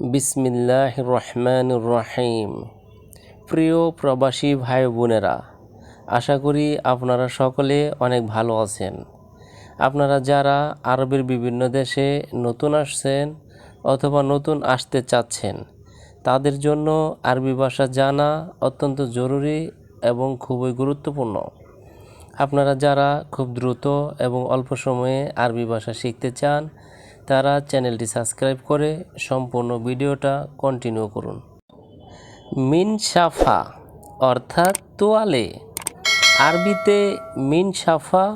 বিসমিল্লাহ রহমান রহিম। প্রিয় প্রবাসী ভাই বোনেরা, আশা করি আপনারা সকলে অনেক ভালো আছেন। আপনারা যারা আরবের বিভিন্ন দেশে নতুন আসছেন অথবা নতুন আসতে চাচ্ছেন, তাদের জন্য আরবি ভাষা জানা অত্যন্ত জরুরি এবং খুবই গুরুত্বপূর্ণ। আপনারা যারা খুব দ্রুত এবং অল্প সময়ে আরবি ভাষা শিখতে চান তারা চ্যানেলটি সাবস্ক্রাইব করে সম্পূর্ণ ভিডিওটা কন্টিনিউ করুন। মিন সাফা অর্থাৎ তোয়ালে। আরবিতে মিন সাফা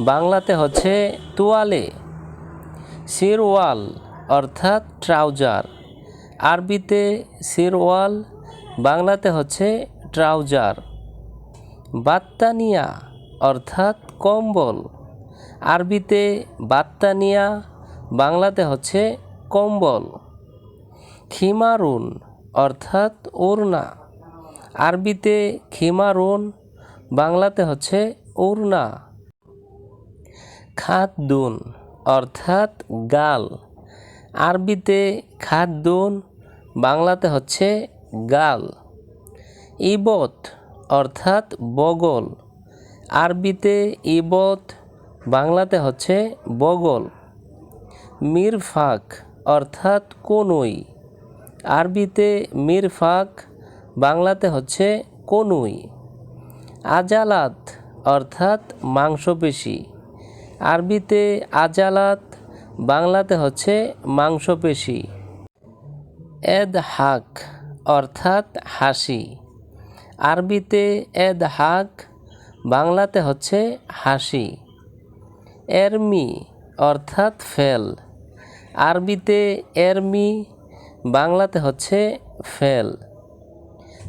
বাংলাতে হচ্ছে তোয়ালে। সিরওয়াল অর্থাৎ ট্রাউজার। আরবিতে সিরওয়াল বাংলাতে হচ্ছে ট্রাউজার। বাত্তানিয়া, অর্থাৎ কম্বল। আরবিতে বাত্তানিয়া বাংলাতে হচ্ছে কম্বল। খিমারুন অর্থাৎ ওড়না। আরবিতে খিমারুন বাংলাতে হচ্ছে ওড়না। খাদ্দুন অর্থাৎ গাল। আরবিতে খাদ্দুন বাংলাতে হচ্ছে গাল। ইবত, অর্থাৎ বগল। আরবিতে ইবত, বাংলাতে হচ্ছে বগল। মিরফাক অর্থাৎ কনুই। আরবিতে মিরফাক, বাংলাতে হচ্ছে কনুই। আজালাত অর্থাৎ মাংসপেশি। আরবিতে আজালাত, বাংলাতে হচ্ছে মাংসপেশি। এদ হাক অর্থাৎ হাসি। আরবিতে এদ হাক বাংলাতে হচ্ছে হাসি। এরমি অর্থাৎ ফেল। আরবিতে এরমি বাংলাতে হচ্ছে ফেল।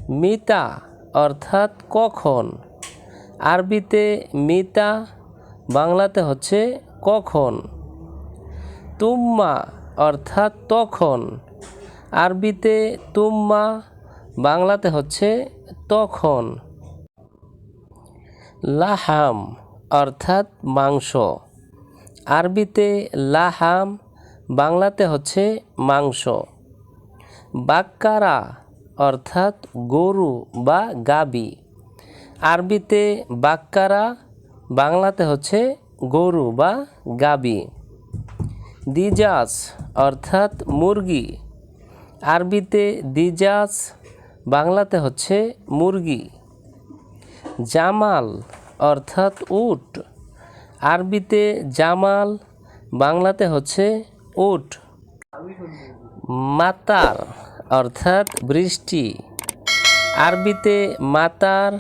মিতা অর্থাৎ কখন? আরবিতে মিতা, বাংলাতে হচ্ছে কখন? তুম্মা অর্থাৎ তখন। আরবিতে তুম্মা, বাংলাতে হচ্ছে তখন। লাহাম অর্থাৎ মাংস। আরবিতে লাহাম বাংলাতে হচ্ছে মাংস। বাক্কারা অর্থাৎ গরু বা গাবি। আরবিতে বাক্কারা, বাংলাতে হচ্ছে গরু বা গাবি। দিজাস অর্থাৎ মুরগি। আরবিতে দিজাস বাংলাতে হচ্ছে মুরগি। জামাল অর্থাৎ উট। আরবিতে জামাল, বাংলাতে হচ্ছে উট মাতার, অর্থাৎ বৃষ্টি। আরবিতে মাতার,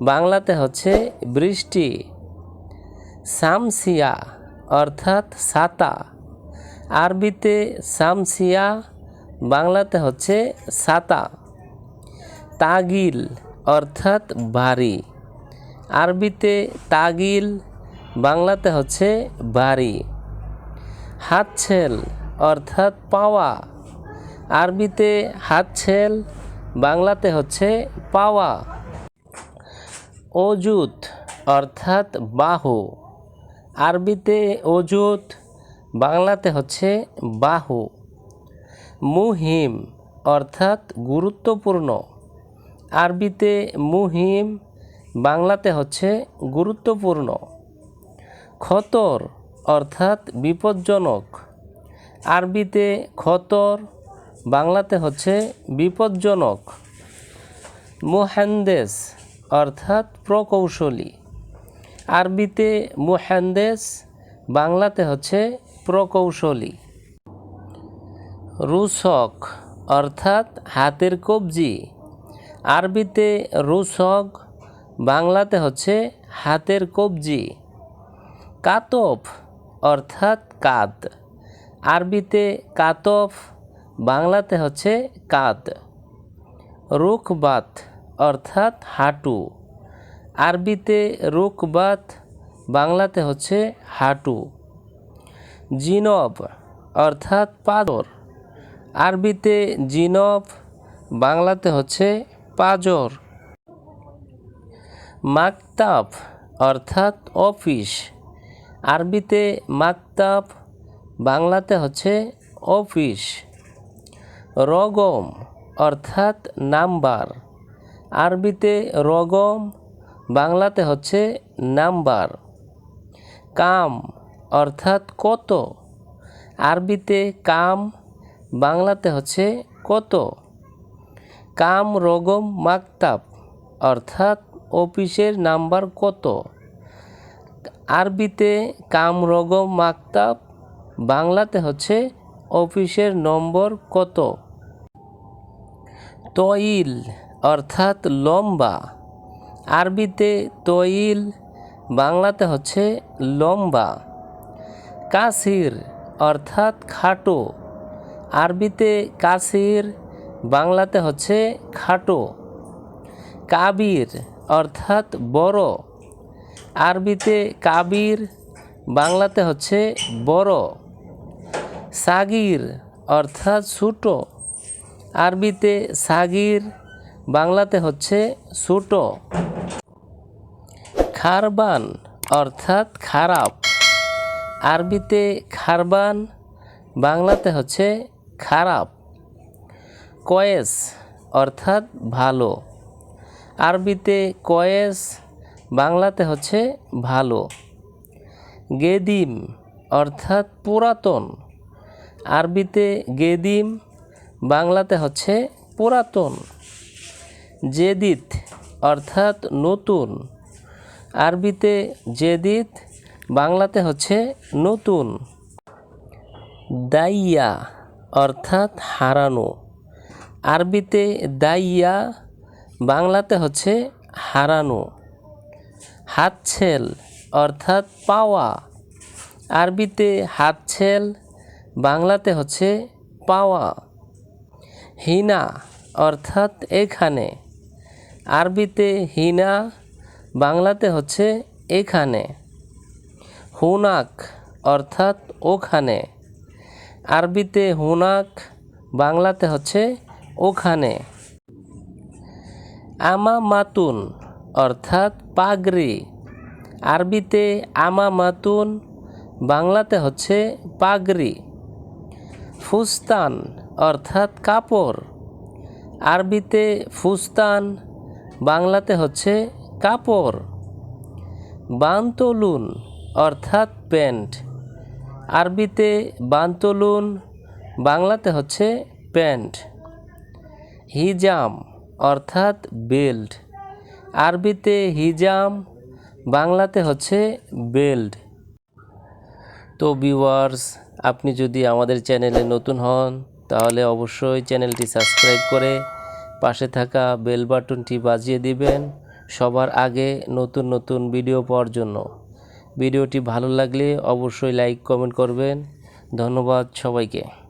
বাংলাতে হচ্ছে বৃষ্টি। সামসিয়া, অর্থাৎ সাতা আরবিতে সামসিয়া, বাংলাতে হচ্ছে সাতা তাগিল, অর্থাৎ বাড়ি। আরবিতে তাগিল, বাংলাতে হচ্ছে বাড়ি। হাতছেল, অর্থাৎ পাওয়া। আরবিতে হাতছেল, বাংলাতে হচ্ছে পাওয়া। অজুত অর্থাৎ বাহু। আরবিতে অজুত বাংলাতে হচ্ছে বাহু। মুহিম, অর্থাৎ গুরুত্বপূর্ণ। আরবিতে মুহিম, বাংলাতে হচ্ছে গুরুত্বপূর্ণ। খতর অর্থাৎ বিপজ্জনক। আরবিতে খতর, বাংলাতে হচ্ছে বিপজ্জনক। মুহান্দেস, অর্থাৎ প্রকৌশলী। আরবিতে মুহান্দেস, বাংলাতে হচ্ছে প্রকৌশলী। রুশক অর্থাৎ হাতের কবজি। আরবিতে রুশক বাংলাতে হচ্ছে হাতের কবজি। কাতফ অর্থাৎ কাত আরবিতে কাতফ, বাংলাতে হচ্ছে কাত রুখবাত অর্থাৎ হাঁটু। আরবিতে রুখবাত বাংলাতে হচ্ছে হাঁটু। জিনব, অর্থাৎ পাদর। আরবিতে জিনব, বাংলাতে হচ্ছে পাজর। মাকতাব, অর্থাৎ অফিস। আরবিতে মাকতাব, বাংলাতে হচ্ছে অফিস। রগম অর্থাৎ নাম্বার। আরবিতে রগম, বাংলাতে হচ্ছে নাম্বার। কাম অর্থাৎ কত? আরবিতে কাম, বাংলাতে হচ্ছে কত? কাম, রগম, মাকতাব অর্থাৎ অফিসের নাম্বার কত? আরবিতে কাম রগম মাকতাব, বাংলাতে হচ্ছে অফিসের নম্বর কত? তইল অর্থাৎ লম্বা। আরবিতে তইল বাংলাতে হচ্ছে লম্বা। কাসির, অর্থাৎ খাটো। আরবিতে কাসির, বাংলাতে হচ্ছে খাটো। কাবির, অর্থাৎ বড়। আরবিতে কাবির, বাংলাতে হচ্ছে বড়, সাগির অর্থাৎ ছোট। আরবিতে সাগির, বাংলাতে হচ্ছে ছোট। খারবান অর্থাৎ খারাপ। আরবিতে খারবান, বাংলাতে হচ্ছে খারাপ। কয়েস অর্থাৎ ভালো। আরবিতে কয়েস বাংলাতে হচ্ছে ভালো। গেদিম অর্থাৎ পুরাতন। আরবিতে গেদিম, বাংলাতে হচ্ছে পুরাতন। জেদিত অর্থাৎ নতুন। আরবিতে জেদিত, বাংলাতে হচ্ছে নতুন। দাইয়া অর্থাৎ হারানো। আরবিতে দাইয়া, বাংলাতে হচ্ছে হারানো। হাতছেল, অর্থাৎ পাওয়া। আরবিতে হাতছেল, বাংলাতে হচ্ছে পাওয়া। হিনা, অর্থাৎ এখানে। আরবিতে হিনা, বাংলাতে হচ্ছে এখানে। হুনাক, অর্থাৎ ওখানে। আরবিতে হুনাক, বাংলাতে হচ্ছে ওখানে। আমা মাতুন অর্থাৎ পাগড়ি। আরবিতে আমা মাতুন বাংলাতে হচ্ছে পাগড়ি। ফুস্তান অর্থাৎ কাপড়। আরবিতে ফুস্তান, বাংলাতে হচ্ছে কাপড়। বান্তলুন অর্থাৎ প্যান্ট। আরবিতে বান্তলুন, বাংলাতে হচ্ছে প্যান্ট। হিজাম অর্থাৎ বেল্ট। আরবিতে হিজাম, বাংলাতে হচ্ছে বেল্ট। তো ভিউয়ার্স, আপনি যদি আমাদের চ্যানেলে নতুন হন, তাহলে অবশ্যই চ্যানেলটি সাবস্ক্রাইব করে পাশে থাকা বেল বাটনটি বাজিয়ে দিবেন সবার আগে নতুন নতুন ভিডিও পাওয়ার জন্য। ভিডিওটি ভালো লাগলে অবশ্যই লাইক, কমেন্ট করবেন। ধন্যবাদ সবাইকে।